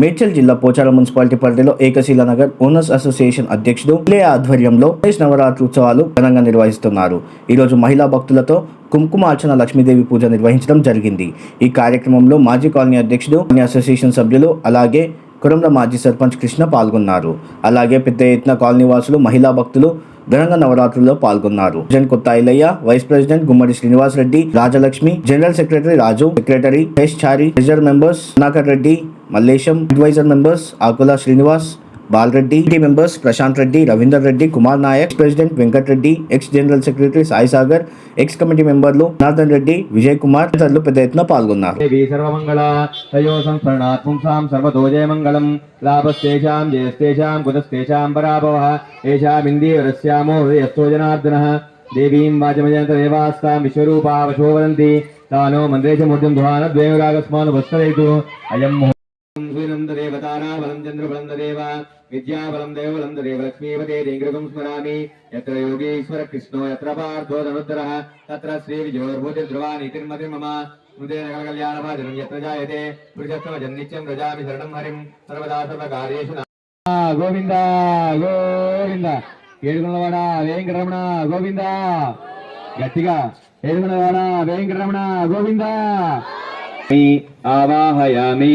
మేడ్చల్ జిల్లా పోచారం మున్సిపాలిటీ పరిధిలో Ekashila Nagar owners association అధ్యక్షుడు లే ఆధ్వర్యంలో గణేష్ నవరాత్రి ఉత్సవాలు ఘనంగా నిర్వహిస్తున్నారు. ఈరోజు మహిళా భక్తులతో కుంకుమార్చన లక్ష్మీదేవి పూజ నిర్వహించడం జరిగింది. ఈ కార్యక్రమంలో మాజీ కాలనీ అధ్యక్షుడు కాలనీ అసోసియేషన్ సభ్యులు అలాగే కురంల మాజీ సర్పంచ్ కృష్ణ పాల్గొన్నారు. అలాగే పెద్ద ఎత్తున కాలనీ వాసులు మహిళా భక్తులు ఘనంగా నవరాత్రుల్లో పాల్గొన్నారు. Jan Kotha Ailaiah vice president Gummadi Srinivas Reddy Rajalakshmi general secretary Raju secretary S Chari treasurer members Sunakar Reddy Mallesham advisor members Akula Srinivas Balareddy T members Prashanth Reddy Ravinder Reddy Kumar Naik president Venkat Reddy ex general secretary Sai Sagar ex committee మెంబర్లు నాథన్ రెడ్డి విజయ్ కుమార్ తదితరులు పెద్ద ఎత్తున పాల్గొన్నారు. దేవీం వాచమజంత దేవాస్తాం విశ్వరూపా వశో వదంతి తానో మంత్రేశ మూర్తిం ధ్వానద్వయరాగస్మాను వత్సరయితు అయం దేవతానాబలం చంద్రబలం దేవ విద్యాబలం దేవబలం దేవ లక్ష్మీపతే దేంగ్రగం స్మరామి యత్ర యోగీశ్వర కృష్ణో యత్ర పార్థో ధనుద్ధరః తత్ర శ్రీ విజయోర్భూతి ధ్రువా నీతిర్మతి మమ హృదయ కళ్యాణభాజనం యత్ర జాయతే పురుషస్తమజన్నిత్యం రజామి శరణం హరిం సర్వదా సర్వకార్యేషు గోవింద గోవింద ఏడుగులవాడ వెంకటరమణ గోవింద గట్టిగా వెంకటరమణ గోవింద ఆవాహయామి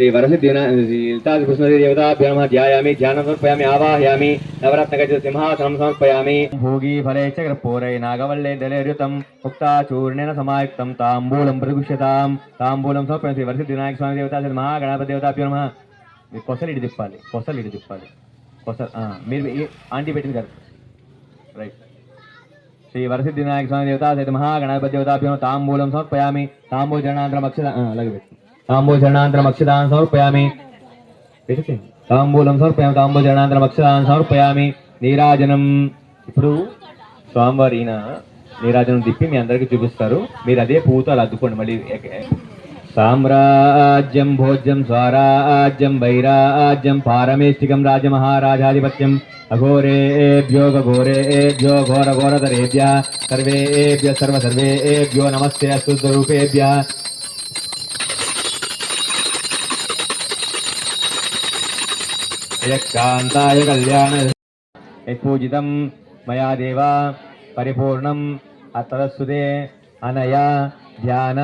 శ్రీ వరసిద్ధిదేవతాభ్యో నమ ధ్యాయామి ధ్యానం సమర్పయామి ఆవాహయామి నవరత్నగజ సింహాసనం సమర్పయామి భోగి ఫలే చక్రపూరై నాగవల్లే దళేరుతం ముక్తాచూర్ణేన సమాయుక్తం తాంబూలం ప్రతిగుష్యతాం తాంబూలం సమర్పణ శ్రీ వరసిద్ధి వినాయక స్వామి దేవత శ్రీ మహాగణపతి దేవతాభ్యో నమ మీరు కొసలు ఇటు తిప్పాలి కొసలు ఇటు తిప్పాలి కొసలు మీరు ఆంటీ పెట్టింది కదా రైట్ శ్రీ వరసిద్ధి వినాయక స్వామి దేవత సైత మహాగణపతి దేవతాభ్యో తాంబూలం సమర్పయామి తాంబూల జనాంతరం అక్షద అలాగే పెట్టు తాంబూల చరణాంతరం సమర్పయామి తాంబూలం సమర్పయామి తాంబూల చరణాంతరం అక్షదాన్ సమర్పయామి నీరాజనం ఇప్పుడు స్వామివారి ఈయన నీరాజనం తిప్పి మీ అందరికీ చూపిస్తారు. మీరు అదే పువ్వుతో అద్దుకోండి మళ్ళీ. సామ్రాజ్యం భోజ్యం స్వరాజ్యం వైరాజ్యం పారమేష్టికం రాజమహారాజాధిపత్యం అఘోరేభ్యో ఘోరేభ్యో ఘోర ఘోరతరేభ్య సర్వేభ్య సర్వ సర్వేభ్యో నమస్తే అశుద్ధరూపేభ్య యక్కాంతాయ కళ్యాణ యత్పూజితం మయా దేవ పరిపూర్ణం అత్తదస్సుదే అనయ ధ్యాన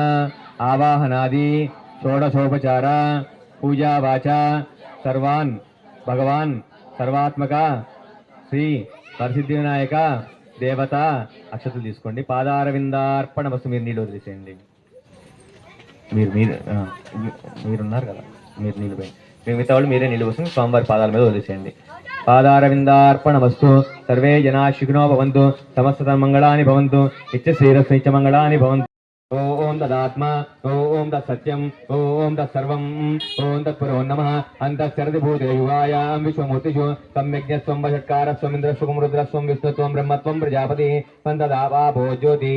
ఆవాహనాది షోడశోపచార పూజావాచ సర్వాన్ భగవాన్ సర్వాత్మక శ్రీ పరిసిద్ధి వినాయక దేవత అక్షతలు తీసుకోండి. పాదారవిందార్పణ వస్తు మీరు నీళ్ళు వదిలేసేయండి. మీరు మీరు మీరున్నారు కదా మీరు నీళ్ళు పోయి. మిగతా వాళ్ళు మీరే నీళ్ళు పోసి స్వామివారి పాదాల మీద వదిలేసేయండి. పాదారవిందార్పణ వస్తు సర్వే జనా శిఖినో భవంతు సమస్త మంగళాని భవంతు నిత్య శ్రీరస్ నిత్య మంగళాని భవంతు. ఓం తదాత్మ ఓం తత్ సత్యం ఓం తత్ సర్వం ఓం తత్పురో నమ. అంతఃసరది భూతే యుగాయాం విశ్వమూర్తిషు సమ్యజ్ఞస్వం వషట్కారస్వం ఇంద్రస్వం రుద్రస్వం విష్ణుత్వం బ్రహ్మత్వం ప్రజాపతి పంతదాపో జ్యోతి.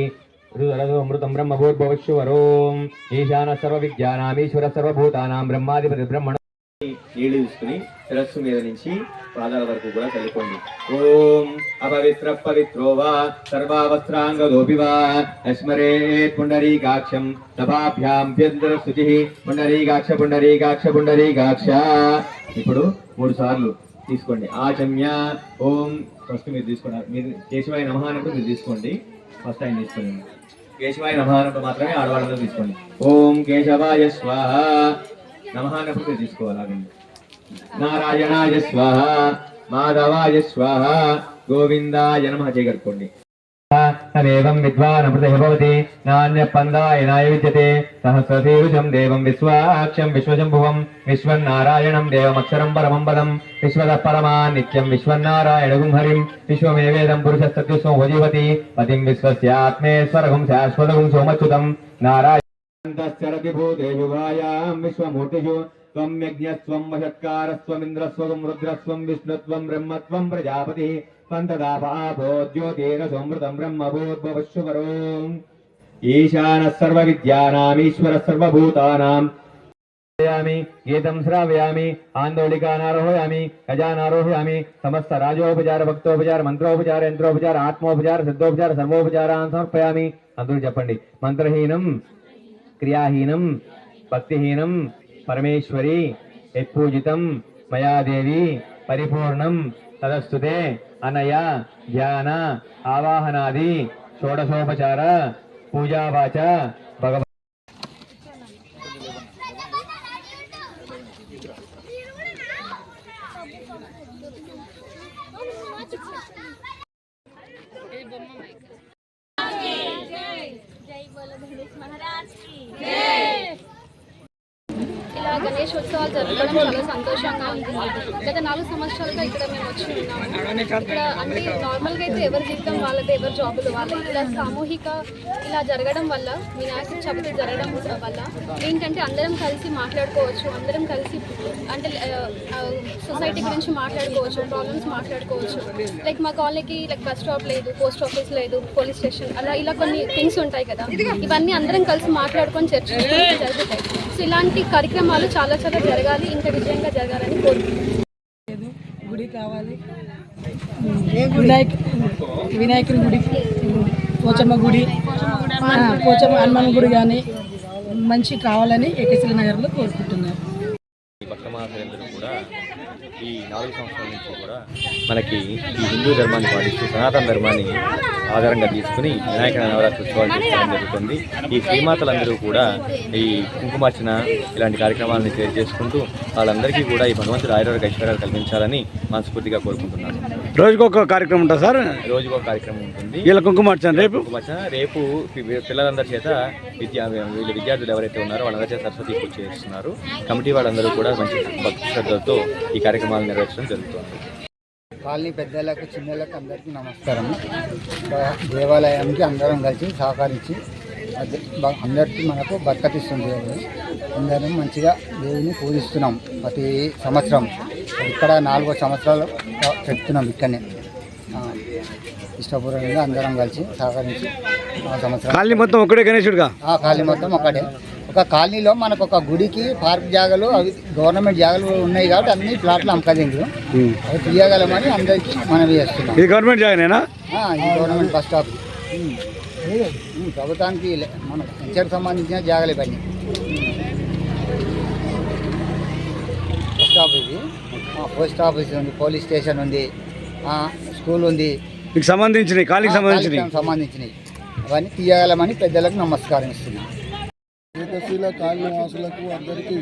రుదరమృతం బ్రహ్మభూర్భవిష్యవరోం ఈశాన సర్వ విజ్ఞానామీశ్వర సర్వభూతానాం బ్రహ్మాధిపతి బ్రహ్మణ నీళ్ళు తీసుకుని శిరస్సు మీద నుంచి పాదాల వరకు కూడా చల్లుకోండి. ఓం అపవిత్ర పవిత్రో వా సర్వావస్త్రాంగదోపి వా అస్మరేత్ పుండరీకాక్షం సభాభ్యాభ్యంతర శుచి పుండరీకాక్ష పుండరీకాక్ష పుండరీకాక్ష. ఇప్పుడు మూడు సార్లు తీసుకోండి. ఆచమ్య ఓం ఫస్ట్ మీరు తీసుకోండి. మీరు కేశవాయ నమహానకు మీరు తీసుకోండి. ఫస్ట్ ఆయన తీసుకోండి. కేశవాయ నమః మాత్రమే ఆడవాళ్ళతో తీసుకోండి. ఓం కేశవాయ స్వాహ. నమః మీరు తీసుకోవాలి నారాయణాయ స్వాహ మాధవాయ స్వాహ గోవిందాయ నమ. చేయగలుకోండి తదేవం విద్వాన్ అమృతయ భవతి నాణ్య పందాయనాయ విద్యతే సహస్రశీరుషం దేవం విశ్వాక్షం విశ్వశంభువం విశ్వన్నారాయణం దేవమక్షరం పరమం పదం విశ్వద పరమా నిత్యం విశ్వన్నారాయణ గుంహరిం విశ్వమేవేదం పురుషస్తత్వస్వం ఉపజీవతి పతిం విశ్వస్యాత్మేశ్వరగుం శాశ్వతగం సోమచ్యుతం. నారాయణ భూదేయుగాయాం విశ్వమూర్తిషు త్వం యజ్ఞస్వం వషత్కారస్వమింద్రస్వగం రుద్రస్వం విష్ణుత్వం బ్రహ్మత్వం ప్రజాపతి పంతదాపాపో జ్యోతిరసమృతం బ్రహ్మభూద్భవశ్వరో ఈశాన సర్వ విద్యానామీశ్వర సర్వభూతానాం. శ్రావయామి గీతం శ్రావయామి ఆందోళికానారోహయామి గజానారోహయామి సమస్త రాజోపచార భక్తోపచార మంత్రోపచార యంత్రోపచార ఆత్మోపచార సిద్ధోపచార సర్వోపచారాన్ని సమర్పయామి. అందరూ చెప్పండి. మంత్రహీనం క్రియాహీనం భక్తిహీనం పరమేశ్వరి యత్పూజితం మయాదేవి పరిపూర్ణం తదస్తుతే అనయ ధ్యాన ఆవాహనాది షోడశోపచార పూజావాచ భగవ జై బోల మహారాజ్కి జై గణేష్ ఉత్సవాలు జరగడం చాలా సంతోషంగా ఉంది గత నాలుగు సంవత్సరాలుగా ఇక్కడ మేము వచ్చి ఉన్నాము. ఇక్కడ అంటే నార్మల్గా అయితే ఎవరి జీవితం వాళ్ళదే ఎవరి జాబులు వాళ్ళే. ఇలా సామూహిక ఇలా జరగడం వల్ల వినాయక చవితి జరగడం వల్ల ఏంటంటే అందరం కలిసి మాట్లాడుకోవచ్చు అందరం కలిసి అంటే సొసైటీ గురించి మాట్లాడుకోవచ్చు ప్రాబ్లమ్స్ మాట్లాడుకోవచ్చు. లైక్ మా కాలనీకి లైక్ బస్ స్టాప్ లేదు పోస్ట్ ఆఫీస్ లేదు పోలీస్ స్టేషన్ అలా ఇలా కొన్ని థింగ్స్ ఉంటాయి కదా. ఇవన్నీ అందరం కలిసి మాట్లాడుకొని చర్చించుకుంటూ జరుగుతాయి. సో ఇలాంటి కార్యక్రమాలు చాలా చాలా జరగాలి ఇంకా విజయంగా జరగాలని కోరుకుంటున్నాను. లేదు గుడి కావాలి. వినాయక్ వినాయకుని గుడి. పోచమ్మ గుడి. పోచమ్మ హనుమాన్ గుడి కానీ మంచి కావాలని ఏకశిల నగర్లో కోరుకుంటున్నారు. ఈ నాలుగు సంవత్సరాల నుంచి కూడా మనకి ఈ హిందూ ధర్మాన్ని పాటిస్తూ సనాతన ధర్మాన్ని ఆధారంగా తీసుకుని వినాయక నవరాత్రి ఉత్సవాలు చేసుకోవడం జరుగుతుంది. ఈ శ్రీమాతలందరూ కూడా ఈ కుంకుమార్చన ఇలాంటి కార్యక్రమాలను చేసుకుంటూ వాళ్ళందరికీ కూడా ఈ భగవంతుడు ఆయుర్వేద ఐశ్వర్యాలు కల్పించాలని మనస్ఫూర్తిగా కోరుకుంటున్నాను. రోజుకు ఒక కార్యక్రమం ఉంటుంది సార్? రోజుకు ఒక కార్యక్రమం ఉంటుంది. వీళ్ళ కుంకుమార్చన రేపు? కుంకుమార్చన రేపు పిల్లలందరి చేత విద్యా వీళ్ళ విద్యార్థులు ఎవరైతే ఉన్నారో వాళ్ళందరి చేత సరస్వతి పూజ చేస్తున్నారు. కమిటీ వాళ్ళందరూ కూడా మంచి భక్తి శ్రద్ధలతో ఈ కార్యక్రమాలు నిర్వహించడం జరుగుతుంది. కాలనీ పెద్దలకు చిన్నలకు అందరికీ నమస్కారం. దేవాలయానికి అందరం కలిసి సహకరించి అందరికీ మనకు బర్కతిస్తుంది దేవుడు అందరం మంచిగా దేవుని పూజిస్తున్నాం ప్రతి సంవత్సరం. ఇక్కడ నాలుగో సంవత్సరాలు చెప్తున్నాం ఇక్కడనే. ఆ, ఇష్టపూర్వకంగా అందరం కలిసి సహకరించి ఆ సంవత్సరం. కాలనీ మొత్తం ఒకటే గణేశుడుగా ఆ కాలనీ మొత్తం ఒకటే ఒక కాలనీలో మనకు ఒక గుడికి పార్క్ జాగాలు అవి గవర్నమెంట్ జాగాలు ఉన్నాయి కాబట్టి అన్ని ప్లాట్లు అమ్మకదిండ్రు అవి తీయగలమని అందరికీ మనవి చేస్తున్నాం. ఇది గవర్నమెంట్ జాగానేనా? Government bus stop. ప్రభుత్వానికి మన పెన్షన్కి సంబంధించిన జాగాలు ఇవన్నీ. బస్ స్టాప్ ఇది. పోస్ట్ ఆఫీస్ ఉంది పోలీస్ స్టేషన్ ఉంది స్కూల్ ఉంది. మీకు సంబంధించినవి కాలనీకి సంబంధించినవి సంబంధించినవి అవన్నీ తీయగలమని పెద్దలకు నమస్కారం ఏకశీల కాలనివాసులకు అందరికీ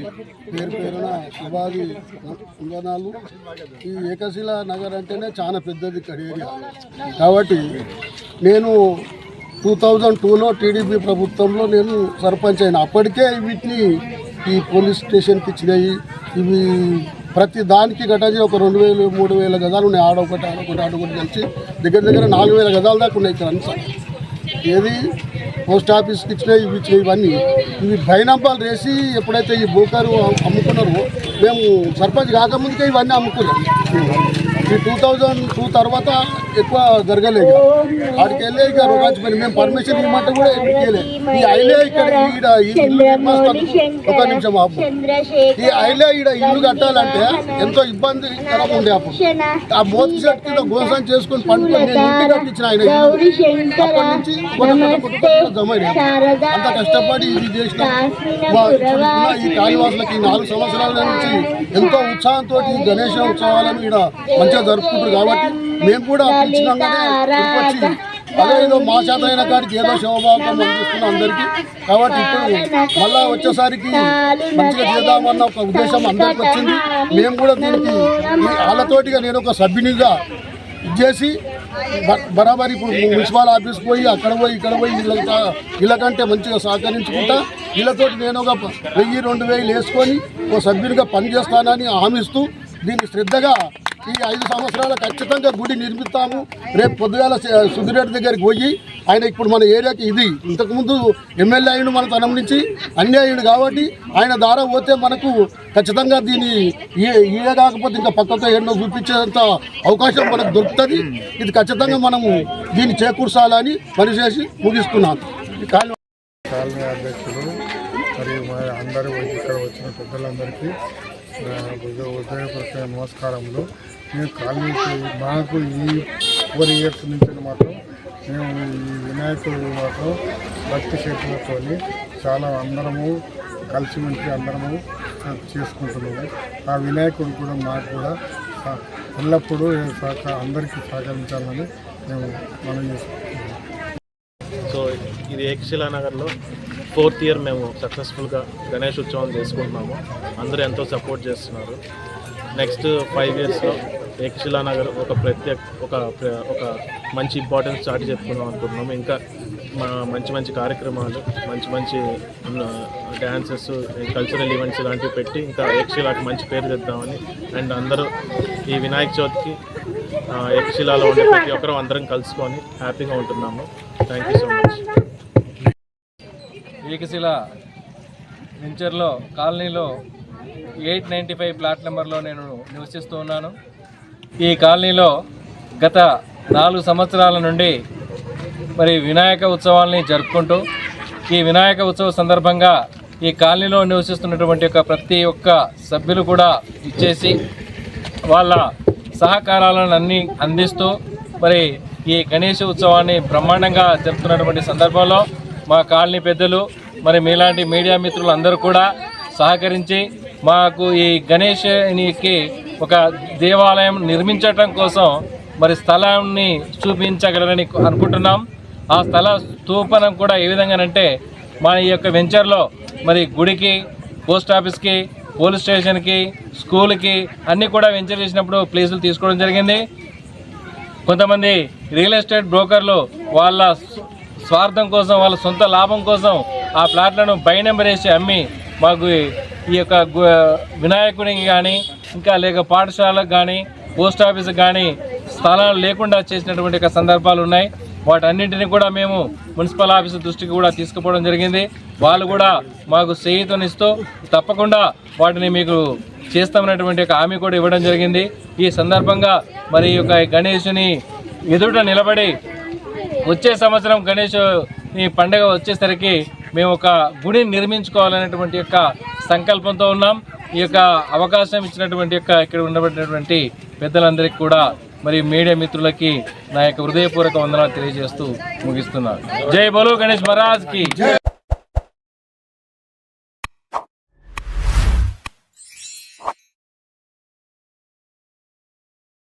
పేరు పేరున శుభాది వందనాలు. ఈ ఏకశిల నగర్ అంటేనే చాలా పెద్దది ఇక్కడ ఏరియా. కాబట్టి నేను టూ థౌజండ్ టూలో టీడీపీ ప్రభుత్వంలో నేను సర్పంచ్ అయిన. అప్పటికే వీటిని ఈ పోలీస్ స్టేషన్కి ఇచ్చినాయి. ఇవి ప్రతి దానికి గటాజీ ఒక రెండు వేలు మూడు వేల గదాలు ఉన్నాయి. ఆడొకటి ఆడొకటి ఆడొకటి కలిసి దగ్గర దగ్గర నాలుగు వేల గదాల దాకా ఉన్నాయి ఇక్కడ అంతా. ఏది? పోస్ట్ ఆఫీస్కి ఇచ్చినాయి ఇవి ఇవన్నీ. ఇవి భయనంపాలు వేసి ఎప్పుడైతే ఈ బోకారు అమ్ముకున్నారో మేము సర్పంచ్ కాకముందుకే ఇవన్నీ అమ్ముకున్నాం. ఈ టూ థౌజండ్ టూ తర్వాత ఎక్కువ జరగలేదు ఆడికి వెళ్ళే ఇక రోగాచి పని మేము పర్మిషన్ ఇవ్వమంటే కూడా ఇవ్వలే ఈ ఐలే ఇక్కడ ఈడ ఇల్లు ఒక నిమిషం ఆపు. ఈ ఐలే ఈడ ఇల్లు కట్టాలంటే ఎంతో ఇబ్బందికరంగా ఉండే అప్పుడు. ఆ మోతి చెట్టు కింద గోసం చేసుకుని పండుకొని ఇంటి కట్టించిన ఆయన. అప్పటి నుంచి జమ. అంత కష్టపడి ఇది చేసిన ఈ కాళీవాసులకి నాలుగు సంవత్సరాల నుంచి ఎంతో ఉత్సాహంతో ఈ గణేష ఉత్సవాలను ఇక్కడ మంచిగా జరుపుకుంటారు కాబట్టి మేము కూడా పిలిచినాగానే అదే ఏదో మా చేత అయిన కాడికి ఏదో శివభావం అందిస్తున్న అందరికీ. కాబట్టి ఇప్పుడు మళ్ళా వచ్చేసరికి మంచిగా చేద్దామన్న ఒక ఉద్దేశం అందరికి వచ్చింది. మేము కూడా దీనికి వాళ్ళతోటిగా నేను ఒక సభ్యునిగా చేసి బ- బరాబర్ ఇప్పుడు మున్సిపల్ ఆఫీస్ పోయి అక్కడ పోయి ఇక్కడ పోయి వీళ్ళ వీళ్ళకంటే మంచిగా సహకరించుకుంటా. వీళ్ళతోటి నేను ఒక వెయ్యి రెండు వేలు వేసుకొని ఒక సభ్యునిగా పనిచేస్తానని హామీస్తూ దీన్ని శ్రద్ధగా ఈ ఐదు సంవత్సరాల ఖచ్చితంగా గుడి నిర్మిస్తాము. రేపు పొద్దుగాల సుధిరెడ్డి దగ్గరికి పోయి ఆయన ఇప్పుడు మన ఏరియాకి ఇది. ఇంతకుముందు ఎమ్మెల్యే అయ్యిండు మన తనం నుంచి అన్ని అయ్యిండు కాబట్టి ఆయన ద్వారా పోతే మనకు ఖచ్చితంగా దీన్ని ఏ ఏ కాకపోతే ఇంకా పక్కతో ఎన్నో చూపించేంత అవకాశం మనకు దొరుకుతుంది. ఇది ఖచ్చితంగా మనము దీన్ని చేకూర్చాలని పనిచేసి ముగిస్తున్నాను కాలనీ అధ్యక్షులు మరియు అందరూ ఇక్కడ వచ్చిన పెద్దలందరికీ ఉదయపరిచే హృదయ- నమస్కారములు. మేము కాలనీకి మాకు ఈ ఫోర్ ఇయర్స్ నుంచి మాత్రం మేము ఈ వినాయకుడు మాత్రం భక్తి క్షేత్రంతో చాలా అందరము కలిసిమెలిసి అందరము చేసుకుంటున్నాము. ఆ వినాయకుడు కూడా మాకు కూడా ఎల్లప్పుడూ సహక అందరికీ సహకరించాలని మేము మనం చేసుకుంటున్నాము. సో ఇది ఏకశిలా నగర్లో ఫోర్త్ ఇయర్ మేము సక్సెస్ఫుల్గా గణేష్ ఉత్సవం చేసుకుంటున్నాము. అందరూ ఎంతో సపోర్ట్ చేస్తున్నారు. నెక్స్ట్ ఫైవ్ ఇయర్స్లో యక్షిలా నగర్ ఒక ప్రత్యేక ఒక ఒక మంచి ఇంపార్టెన్స్ చాటి చెప్పుకుందాం అనుకుంటున్నాము. ఇంకా మా- మంచి మంచి కార్యక్రమాలు మంచి మంచి డ్యాన్సెస్ కల్చరల్ ఈవెంట్స్ ఇలాంటివి పెట్టి ఇంకా యక్షిలాకి మంచి పేరు తెద్దామని అండ్ అందరూ ఈ వినాయక చవితికి యక్షిలాలో ఉండే ప్రతి ఒక్కరూ అందరం కలుసుకొని హ్యాపీగా ఉంటున్నాము. Thank you so much Ekashila వెంచర్లో కాలనీలో ఎయిట్ నైంటీ ఫైవ్ ప్లాట్ నెంబర్లో నేను నివసిస్తూ ఉన్నాను. ఈ కాలనీలో గత నాలుగు సంవత్సరాల నుండి మరి వినాయక ఉత్సవాల్ని జరుపుకుంటూ ఈ వినాయక ఉత్సవ సందర్భంగా ఈ కాలనీలో నివసిస్తున్నటువంటి యొక్క ప్రతి ఒక్క సభ్యులు కూడా ఇచ్చేసి వాళ్ళ సహకారాలను అన్ని అందిస్తూ మరి ఈ గణేష్ ఉత్సవాన్ని బ్రహ్మాండంగా జరుపుతున్నటువంటి సందర్భంలో మా కాలనీ పెద్దలు మరి మీలాంటి మీడియా మిత్రులు అందరూ కూడా సహకరించి మాకు ఈ గణేష్కి ఒక దేవాలయం నిర్మించటం కోసం మరి స్థలాన్ని చూపించగలరని అనుకుంటున్నాం. ఆ స్థల స్థూపనం కూడా ఏ విధంగానంటే మా ఈ యొక్క వెంచర్లో మరి గుడికి పోస్ట్ ఆఫీస్కి పోలీస్ స్టేషన్కి స్కూల్కి అన్నీ కూడా వెంచర్ చేసినప్పుడు ప్లేసులు తీసుకోవడం జరిగింది. కొంతమంది రియల్ ఎస్టేట్ బ్రోకర్లు వాళ్ళ స్వార్థం కోసం వాళ్ళ సొంత లాభం కోసం ఆ ప్లాట్లను బై నెంబర్ వేసి అమ్మి మాకు ఈ యొక్క వినాయకుడికి కానీ ఇంకా లేక పాఠశాలకు కానీ పోస్ట్ ఆఫీస్కి కానీ స్థలాలు లేకుండా చేసినటువంటి సందర్భాలు ఉన్నాయి. వాటన్నింటినీ కూడా మేము మున్సిపల్ ఆఫీస్ దృష్టికి కూడా తీసుకుపోవడం జరిగింది. వాళ్ళు కూడా మాకు చేయుతనిస్తూ తప్పకుండా వాటిని మీకు చేస్తామన్నటువంటి ఒక హామీ కూడా ఇవ్వడం జరిగింది. ఈ సందర్భంగా మరి ఈ యొక్క గణేషుని ఎదుట నిలబడి వచ్చే సంవత్సరం గణేష్ ఈ పండుగ వచ్చేసరికి మేము ఒక గుడిని నిర్మించుకోవాలనేటువంటి యొక్క సంకల్పంతో ఉన్నాం. ఈ యొక్క అవకాశం ఇచ్చినటువంటి యొక్క ఇక్కడ ఉండబడినటువంటి పెద్దలందరికీ కూడా మరి మీడియా మిత్రులకి నా యొక్క హృదయపూర్వక వందనాలు తెలియజేస్తూ ముగిస్తున్నాను జై బోలో గణేష్ మహారాజ్కి.